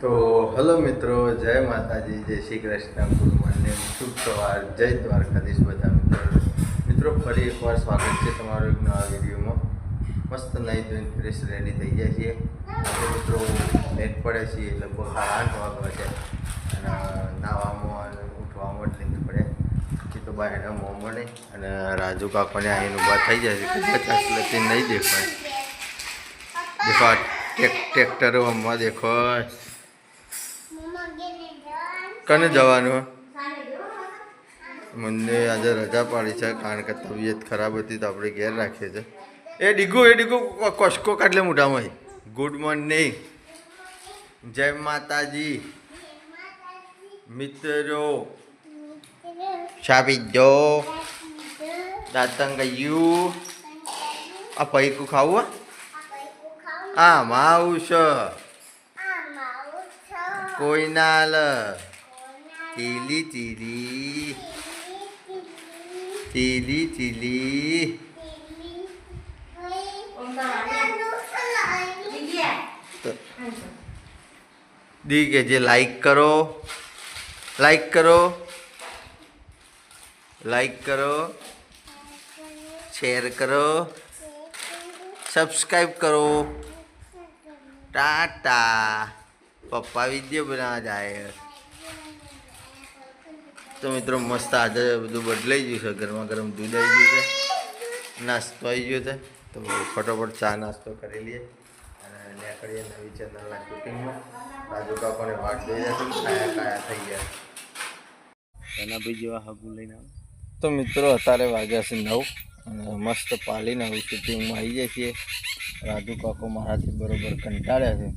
તો હલો મિત્રો, જય માતાજી, જય શ્રી કૃષ્ણ, ગુડ મોર્નિંગ, શુભ સવાર, જય દ્વારકાધીશ બધા મિત્રો. મિત્રો, ફરી એકવાર સ્વાગત છે તમારો એક નવા વિડીયોમાં. મસ્ત નહીં ધોઈને ફ્રેશ રેડી થઈ જાય છીએ. આપણે મિત્રો લેટ પડે છીએ, લગભગ આઠ વાગવા છે. અને નાવામાં ઉઠવામાં જ પડે. એ તો બાયના મોંમાં નહીં અને રાજુ કાકોને અહીં ઊભા થઈ જાય છે પચાસ લતી નહીં દેખાય. દેખો ટ્રેક્ટરો અમવા દેખો. કને જવાનું મને આજે રજા પાડી છે કારણ કે તબિયત ખરાબ હતી તો આપણે ઘેર રાખીએ છીએ એ ડીગુ એ ડીગુ કોસ્કો કાઢલે મોઢામાં. Good morning. જય માતાજી. મિત્રો. છાપી જો. દાતંગ ગયું. આ પૈકું ખાવું હા? આ માવું છે કોઈ ના તીલી તીલી તીલી તીલી દી કે જે લાઈક કરો. લાઈક કરો. લાઈક કરો. શેર કરો. સબસ્ક્રાઈબ કરો. ટાટા પપ્પા વીડિયો બનાવવા જાય. તો મિત્રો મસ્ત આજે બધું બદલાઈ ગયું છે. ગરમા ગરમ દૂધ આવી ગયું છે. નાસ્તો આવી ગયો છે. તો ફટોફટ ચા નાસ્તો કરી લઈએ. અને નીકળીએ નવી ચેનલના શૂટિંગમાં રાજુ કાકોને વાટ દઈ જશે કાયા કાયા થઈ ગયા એના ભાઈ જેવા હગું લઈને આવે. તો મિત્રો અત્યારે વાગ્યા છે નવ અને મસ્ત પાલીને હવે શૂટિંગમાં આવી જાય છીએ. રાજુ કાકો મારાથી બરોબર કંટાળ્યા છે.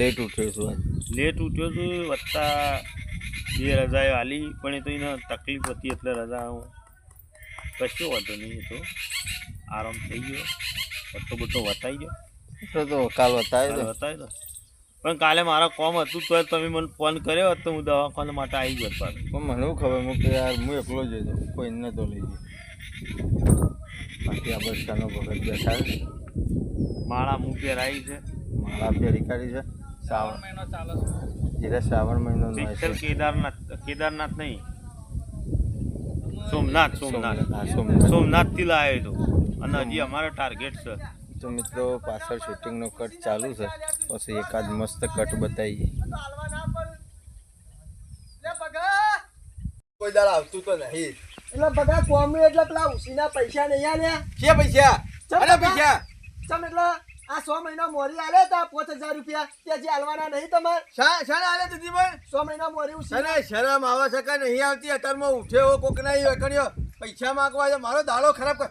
લેટ ઉઠ્યો છું આજે. લેટ ઉઠ્યો છું વત્તા બે રજાએ આલી પણ એ તો એને તકલીફ હતી એટલે રજા હું કશો વાંધો નહીં એ તો આરામ થઈ ગયો. બધો બધો વતાઈ ગયો. તો તો કાલ વતાવી દો. વતાવી દો. પણ કાલે મારા કોમ હતું તો તમે મને ફોન કર્યો હતો હું દવાખાના માટે આવી ગયો પાછો. પણ મને શું ખબર હું કે યાર હું એકલો જ હતો કોઈ તો લઈ ગયો. બાકી આ બચ્ચાનો ભગત બેઠા છે. માળા મૂકે રાઈ છે. માળા ફેરી કાઢી છે. શ્રાવણ એટલે શ્રાવણ મહિનો પિક્ચર કેદારનાથ કેદારનાથ નહીં. સોમનાથ સોમનાથ. સોમનાથ સોમનાથ. થી લાવ્યો તો. અને હજી અમારો ટાર્ગેટ છે. તો મિત્રો પાછળ શૂટિંગનો કટ ચાલુ છે. પછી એકાદ મસ્ત કટ બતાવીએ કોઈ દાળ આવતું તો નહીં. એટલે બધા કોમી એટલે પેલા ઉસીના પૈસા નહીં આલ્યા. કે પૈસા? ચમ અરે પૈસા? પૈસા? ચમ એટલે આ સો મહિના મોરી આલે તા પાંચ હજાર રૂપિયા. તે જે આલવાના નહીં તમારે? શા શા આલે દીદી ભાઈ સો મહિના મોરી તને શરમ આવે છે કે નહીં આવતી? અત્યારમાં ઉઠ્યો કોક નહીં વેકણ્યો પૈસા માંગવા છે મારો દાડો ખરાબ કર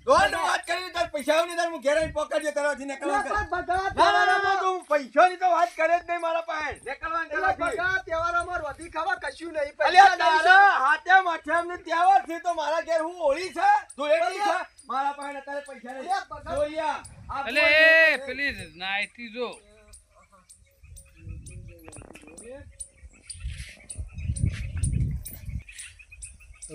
દોડ વાત કરી તાર પૈસા નહીં તાર હું ઘેર નીકળવા ના ના ના તું વાત કરે જ નહીં મારા પાસે. નીકળવા રોટી ખાવા કશું નહીં પૈસા હાથે માથે તહેવાર છે તો મારા ઘેર હું હોળી છે ધૂળેટી છે મારા પાસે અત્યારે પૈસા નહીં અલ્યા બગા- જોયા આ એટલે એ પેલી નાઈટી જો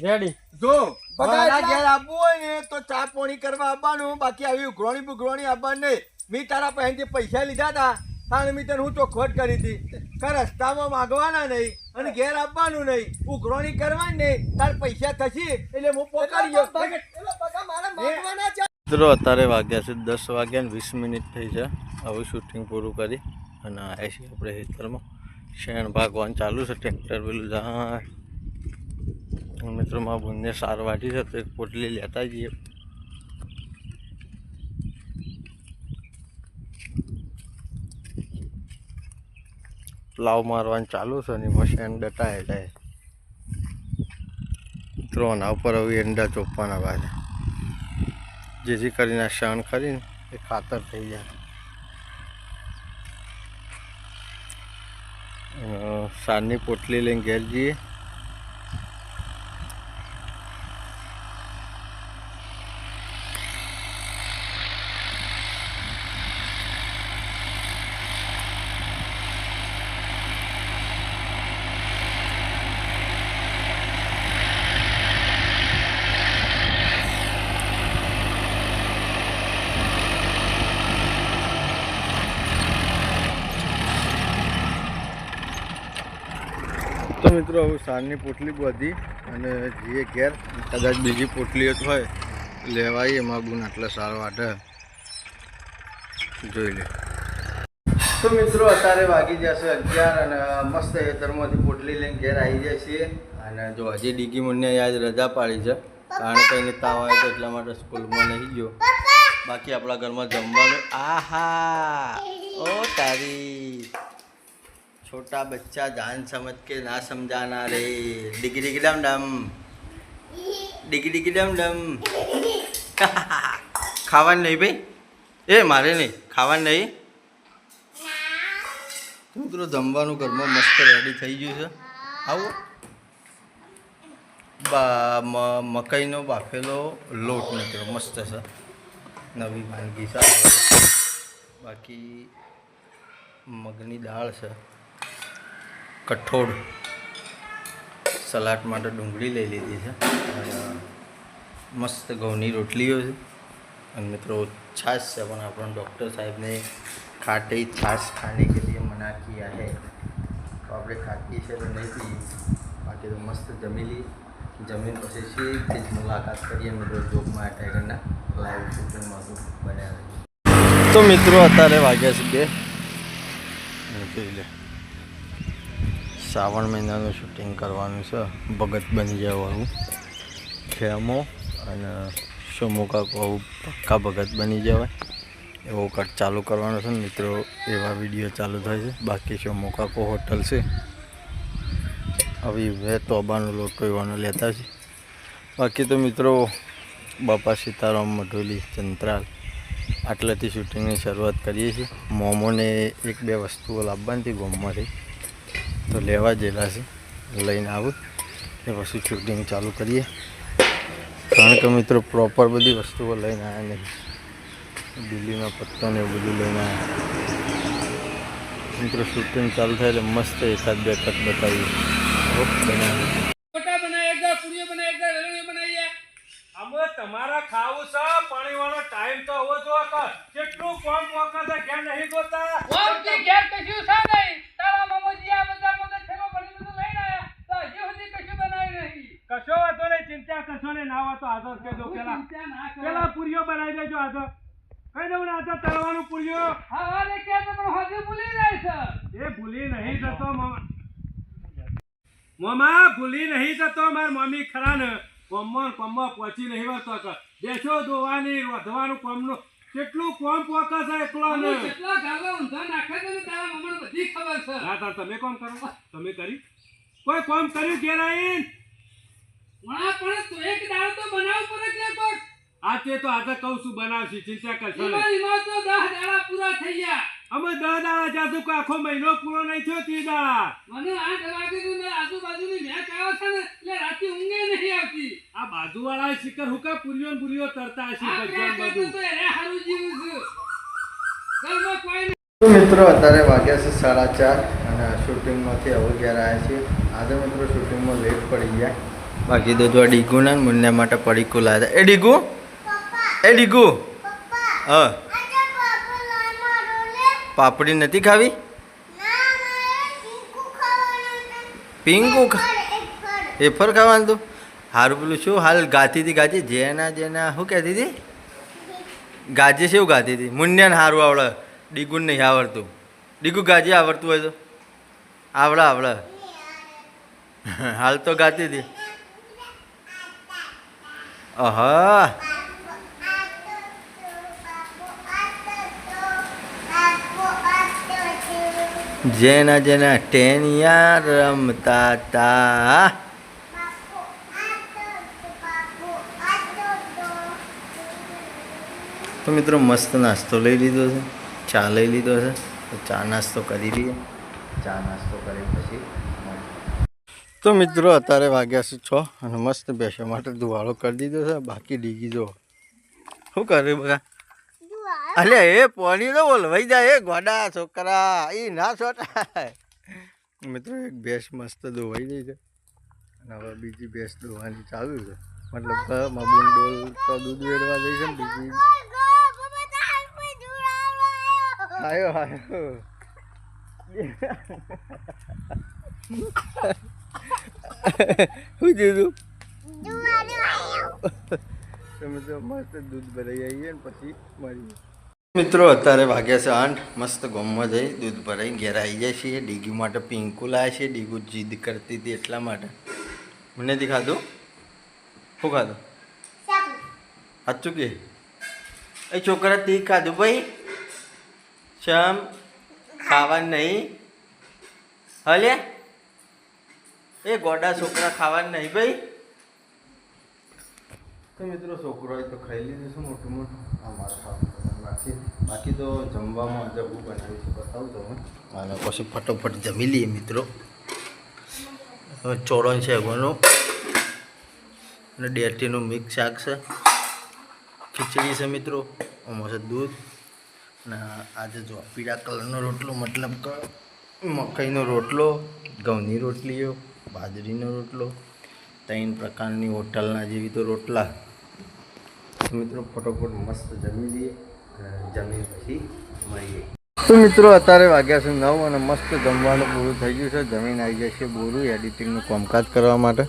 રેડી. જો બગા મારા એટલા- ઘેર આવવું હોય ને તો ચા પોણી કરવા આવવાનું. બાકી આવી ઉઘરોણી બુઘરોણી આવવાનું નહીં. મેં તારા પાસેથી પૈસા લીધા હતા તાણે મેં તને હું ચોખવટ કરી હતી. કે રસ્તામાં માગવાના નહીં અને ઘેર આપવાનું નહીં. ઉઘરોણી કરવાની નહીં. તાર પૈસા થશે એટલે હું પોકારી ગયો એટલે બગા મારે માંગવાના છે. મિત્રો અત્યારે વાગ્યા છે દસ વાગ્યા ને વીસ મિનિટ થઈ છે. હવે શૂટિંગ પૂરું કરી અને આવ્યા છીએ આપણે હેતરમાં શેણ ભાગવાનું ચાલુ છે ટ્રેક્ટર પેલું જાય મિત્રો, મારા બંને સાર વાટી છે, તો એક પોટલી લેતા જઈએ. પ્લાવ મારવાનું ચાલુ છે અને મશીન ડટા એટલે મિત્રો, આના ઉપર હવે એંડા ચોપવાના બાદ જેથી કરીને શણ કરીને એ ખાતર થઈ જાય. સારની પોટલી લઈને ઘેર જઈએ. મિત્રો, હવે સારની પોટલી બધી અને જે ઘેર. કદાચ બીજી પોટલી હોય, લેવાય એમાં ગુણ આટલા સારો આટે જોઈ લે. તો મિત્રો, અત્યારે વાગી જશે અગિયાર અને મસ્ત ખેતરમાંથી પોટલી લઈને ઘેર આવી જાય છીએ. અને જો હજી ડીગી મને યાદ રજા પાડી છે. કારણ કે એને તાવ આવે તો એટલા માટે સ્કૂલમાં નહીં ગયો. બાકી આપણા ઘરમાં જમવાનું. આહા! ઓ તારી! छोटा बच्चा जान समझ के ना समझाना रे डिगी डिगी डम डम डिगी डिगी डम ડમ ખાવાનું નહીં ભાઈ એ મારે નહીં ખાવાનું નહીં મિત્રો જમવાનું ઘરમાં મસ્ત રેડી થઈ ગયું છે આવો બા મ- મકાઈનો બાફેલો લોટ નીકળ્યો મસ્ત છે નવી વાનગી છે બાકી મગની દાળ છે કઠોળ સલાડ માટે ડુંગળી લઈ લીધી છે. મસ્ત ઘઉંની રોટલીઓ છે. અને મિત્રો છાશ છે, પણ આપણા ડૉક્ટર સાહેબને ખાટી છાશ ખાને કે લીએ મના કિયા હે. તો આપણે ખાતી છે તો નહીં પીએ. બાકી તો મસ્ત જમેલી લઈએ. જમીન પછી સીધી જ મુલાકાત કરીએ મિત્રો જોગમાં ટાઈગરના. લાઈવ શૂટિંગમાં તો બન્યા તો મિત્રો અત્યારે વાગ્યા છે કે. જોઈ લે. શ્રાવણ મહિનાનું શૂટિંગ કરવાનું છે. ભગત બની જવાનું. ખેમો અને સોમો કાકો પક્કા ભગત બની જવાય. એવો કટ ચાલુ કરવાનો છે મિત્રો, એવા વીડિયો ચાલુ થાય છે. બાકી સોમો કાકો હોટલ છે. આવી વે તોબાનો લોટો એવાનો લેતા છે. બાકી તો મિત્રો, બાપા સીતારામ મઢોલી ચંત્રાલ આટલેથી શૂટિંગની શરૂઆત કરીએ છીએ. મોમોને એક બે વસ્તુઓ લાવવાની હતી ગોમમાંથી તો લેવા જેલા છે લઈને આવું એ પછી શૂટિંગ ચાલુ કરીએ. કારણ કે મિત્રો પ્રોપર બધી વસ્તુઓ લઈને આવ્યા નહીં દિલ્હીનો પત્તો ને એવું બધું લઈને આવ્યા મિત્રો શૂટિંગ ચાલુ થાય એટલે મસ્ત એકાદ બે કટ બતાવીએ. તમારા ખાવું છે પાણી વાળો ટાઈમ તો હોવો જોઈએ કેટલું કોમ વખત છે નહીં ગોતા. ઓમથી ઘેર કશું છે નહીં તારા મામાજી આ બધા મગજ થેલો ભરી બધું લઈને આયા તો હજી સુધી કશું બનાવ્યું નહીં કશો વાંધો નહીં ચિંતા કરશો ને હોય તો પેલા. પેલા પૂરીઓ બનાવી દેજો આદર કઈ દઉં ને આદર તળવાનું પુરીઓ? હા હા કે તો પણ હજી ભૂલી જાય છે. એ ભૂલી નહીં જતો મામા ભૂલી નહીં જતો માર મમ્મી ખરા ને. કોમમાં કોમમાં પહોંચી નહીં વળતો દેશો બેસો ધોવાની વધવાનું કોમનું. કેટલું કોમ પોકા છે એકલો ને. કેટલા ગાળો ઊંધા નાખે છે તારા બધી ખબર છે. તાર તમે કોમ કરો? તમે કરી? કોઈ કોમ કર્યું ઘેર આવીને વણા પણ તો એક દાળ તો બનાવ પર જ લે કોક આ તે તો આજે કહું છું બનાવશી ચિંતા કરશો નહીં. એમાં તો 10 દાડા પૂરા થઈ ગયા. અમે દસ દાડા જાતું કોઈ આખો મહિનો પૂરો નહીં થયો તી દાડા. મને આઠ વાગે થી મેં આજુબાજુની મેચ આવે છે ને એટલે રાતે ઊંઘે નહીં આવતી. આ બાજુવાળા શિકર હુકા પુરિયો ને પુરિયો તરતા હશે આ ભગવાન બધું. તો એને હારું જીવું છું. ઘરમાં કોઈ નહીં. મિત્રો અત્યારે વાગ્યા છે સાડા ચાર અને શૂટિંગમાંથી હવે ઘેર આવ્યા છીએ. આજે મિત્રો શૂટિંગમાં લેટ પડી ગયા. બાકી તો જો આ ડીગુ ને મુન્ને માટે પડીકું લાવ્યા હતા. એ ડીગુ? એ ડીગુ? હા. પાપડી નથી ખાવી? પિંકુ એફર ખાવાનું તું? હારું પેલું શું? હાલ ગાતી હતી ગાતી? જેના જેના શું કહેતી હતી? ગાજે શું ગાતી હતી? મુન્યાને સારું આવડે. ડીગુન નહીં આવડતું. ડીગુ ગાજે આવડતું હોય તો? આવડે આવડે. હાલ તો ગાતી હતી. અહા જેના જેના ટેનિયા રમતા તા. તો મિત્રો મસ્ત નાસ્તો લઈ લીધો છે, ચા લઈ લીધો છે, તો ચા નાસ્તો કરી લઈએ. ચા નાસ્તો કરી પછી તો મિત્રો, અત્યારે વાગ્યા છે છ અને મસ્ત બેસવા માટે ધુવાળો કરી દીધો છે. બાકી ડીગી જો. શું કરે બધા? અલે, એ પાણી તો બોલવાઈ જાય. એ ગોડા છોકરા એ ના છોટાય. મિત્રો, એક ભેંસ મસ્ત ધોવાઈ ગઈ છે. અને હવે બીજી ભેંસ ધોવાની ચાલુ છે. મતલબ મબૂન ડોલ તો દૂધ વેડવા જઈ છે ને બીજી. આયો આયો. શું દીધું તમે તો મસ્ત દૂધ ભરાઈ આવીએ ને પછી મળીએ મિત્રો અત્યારે વાગ્યા છે આઠ. મસ્ત ગોમમાં જઈ દૂધ ભરાઈ ઘેર આવી જાય છે ડીગી માટે પિંકુ લાવે છે. ડીગુ જીદ કરતી હતી એટલા માટે. મને નથી ખાધું શું ખાધું? સાચું કે? એ છોકરા તી ખાધું ભાઈ? શમ? ખાવાનું નહીં? હલે? એ ગોડા છોકરા ખાવાનું નહીં ભાઈ. તો મિત્રો છોકરો તો ખાઈ લીધું છે મોટું મોટું? અમારે ખાવાનું બાકી બાકી તો જમવામાં જમવું બનાવી છે બતાવું તમે અને પછી ફટોફટ જમી લઈએ મિત્રો. ચોરણ છે એગોનું. અને ડેટીનું મિક્સ શાક છે. ખીચડી છે મિત્રો આમાં છે દૂધ. અને આજે જો પીળા કલરનો રોટલો મતલબ કે મકાઈનો રોટલો ઘઉંની રોટલીઓ. બાજરીનો રોટલો, ત્રણ પ્રકારની હોટલના જેવી તો રોટલા મિત્રો, ફટોફટ મસ્ત જમી લઈએ જમી પછી મળીએ. તો મિત્રો, અત્યારે વાગ્યા છે નવ અને મસ્ત જમવાનું પૂરું થઈ ગયું છે. જમીન આવી છે બોરું, એડિટિંગનું કામકાજ કરવા માટે.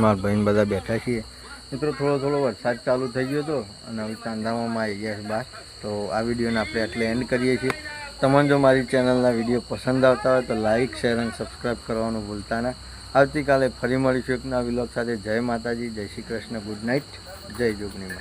મારા બહેન બધા બેઠા છીએ. મિત્રો, થોડો થોડો વરસાદ ચાલુ થઈ ગયો હતો અને હવે ચાંદામાં આવી ગયા છે બહાર. તો આ વિડીયોને આપણે એટલે એન્ડ કરીએ છીએ. તમને જો મારી ચેનલના વીડિયો પસંદ આવતા હોય તો લાઇક શેર અને સબસ્ક્રાઈબ કરવાનું ભૂલતા ના. આવતીકાલે ફરી મળીશું એક નવા વિલોક સાથે. જય માતાજી, જય શ્રી કૃષ્ણ. Good night. જય જોગણીમાં